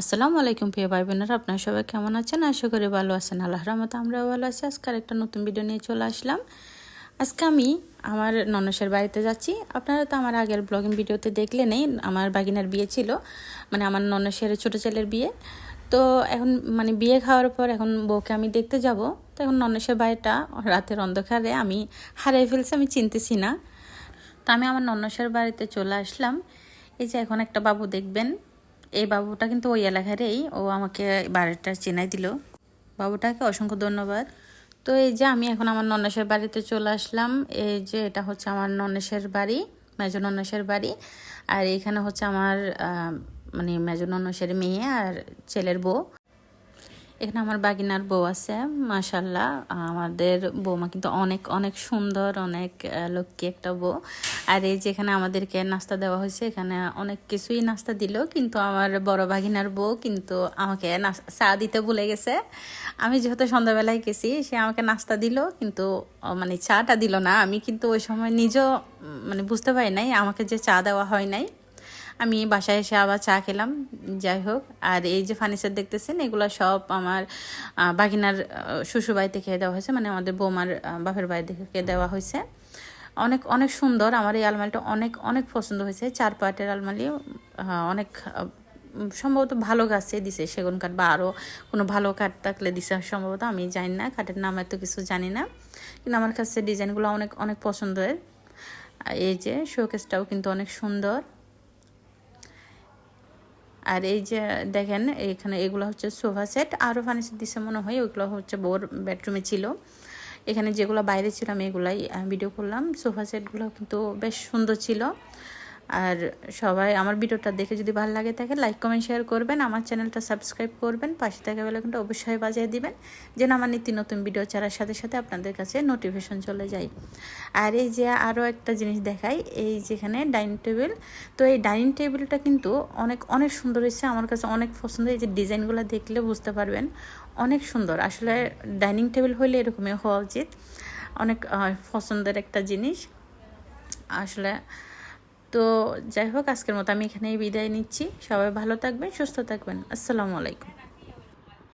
আসসালামু আলাইকুম প্রিয় ভাই বোনেরা আপনারা সবাই কেমন আছেন? আশা করি ভালো আছেন। আল্লাহ রহমত আমরাও ভালো আছি। আজকে একটা নতুন ভিডিও নিয়ে চলে আসলাম। আজকে আমি আমার ননসের বাড়িতে যাচ্ছি। আপনারা তো আমার আগের ব্লগিং ভিডিওতে দেখলে নেই আমার বাগিনার বিয়ে ছিল। মানে আমার ননসের ছোটো ছেলের বিয়ে। তো এখন মানে বিয়ে খাওয়ার পর এখন বউকে আমি দেখতে যাব। তো এখন ননসের বাড়িটা রাতের অন্ধকারে আমি হারিয়ে ফেলছি, আমি চিনতেছি না। তো আমি আমার ননসের বাড়িতে চলে আসলাম। এই যে এখন একটা বাবু দেখবেন। এই বাবুটা কিন্তু ওই এলাকারই। ও আমাকে বাড়িটা চেনাই দিল। বাবুটাকে অসংখ্য ধন্যবাদ। তো এই যে আমি এখন আমার নন্নেশের বাড়িতে চলে আসলাম। এই যে এটা হচ্ছে আমার ননেশের বাড়ি, মেজো ননেশের বাড়ি। আর এখানে হচ্ছে আমার মানে মেজো নন্নেশের মেয়ে আর ছেলের বউ। এখানে আমার বাগিনার বউ আছে মাশাল্লাহ আমাদের বৌমা কিন্তু অনেক অনেক সুন্দর, অনেক লক্ষ্মী একটা বউ। আর এই যেখানে আমাদেরকে নাস্তা দেওয়া হয়েছে, এখানে অনেক কিছুই নাস্তা দিল, কিন্তু আমার বড় বাগিনার বউ কিন্তু আমাকে চা দিতে ভুলে গেছে। আমি যেহেতু সন্ধ্যাবেলায় গেছি, সে আমাকে নাস্তা দিল, কিন্তু মানে চাটা দিল না। আমি কিন্তু ওই সময় নিজেও মানে বুঝতে পারি নাই, আমাকে যে চা দেওয়া হয় নাই। আমি বাসায় এসে আবার চা খেলাম, যাই হোক। আর এই যে ফার্নিচার দেখতেছেন, এগুলো সব আমার বাগিনার শ্বশুরবাড়ি থেকে দেওয়া হয়েছে মানে আমাদের বৌমার বাপের বাড়ি থেকে দেওয়া হয়েছে। অনেক অনেক সুন্দর, আমার এই আলমারিটা অনেক অনেক পছন্দ হয়েছে। চার পাটের আলমারি অনেক সম্ভবত ভালো গাছে দিছে, সেগুন কাঠ বা আরও কোনো ভালো কাঠ থাকলে দিছে, সম্ভবত আমি জানি না, কাঠের নাম এত কিছু জানি না। কিন্তু আমার কাছে ডিজাইনগুলো অনেক অনেক পছন্দের। এই যে শোকেসটাও কিন্তু অনেক সুন্দর। আর এই যে দেখেন, এখানে এগুলো হচ্ছে সোফা সেট। আরও ফার্নিচার দিছে মনে হয়, ওইগুলো হচ্ছে বোর বেডরুমে ছিল। এখানে যেগুলো বাইরে ছিল আমি এগুলাই ভিডিও করলাম। সোফা সেটগুলো কিন্তু বেশ সুন্দর ছিল। আর সবাই আমার ভিডিওটা দেখে যদি ভালো লাগে থাকে লাইক কমেন্ট শেয়ার করবেন। আমার চ্যানেলটা সাবস্ক্রাইব করবেন। পাশে থাকা বেলাকনটা অবশ্যই বাজিয়ে দিবেন, যেন আমার নীতি নতুন ভিডিও ছাড়ার সাথে সাথে আপনাদের কাছে নোটিফিকেশন চলে যায়। আর এই যে আরও একটা জিনিস দেখাই, এই যেখানে ডাইনিং টেবিল তো এই ডাইনিং টেবিলটা কিন্তু অনেক অনেক সুন্দর হয়েছে। আমার কাছে অনেক পছন্দ। এই যে ডিজাইনগুলো দেখলে বুঝতে পারবেন, অনেক সুন্দর। আসলে ডাইনিং টেবিল হলে এরকমই হওয়া উচিত। অনেক পছন্দের একটা জিনিস। আসলে তো যাই হোক, আজকের মতো আমি এখানেই বিদায় নিচ্ছি। সবাই ভালো থাকবেন, সুস্থ থাকবেন। আসসালামু আলাইকুম।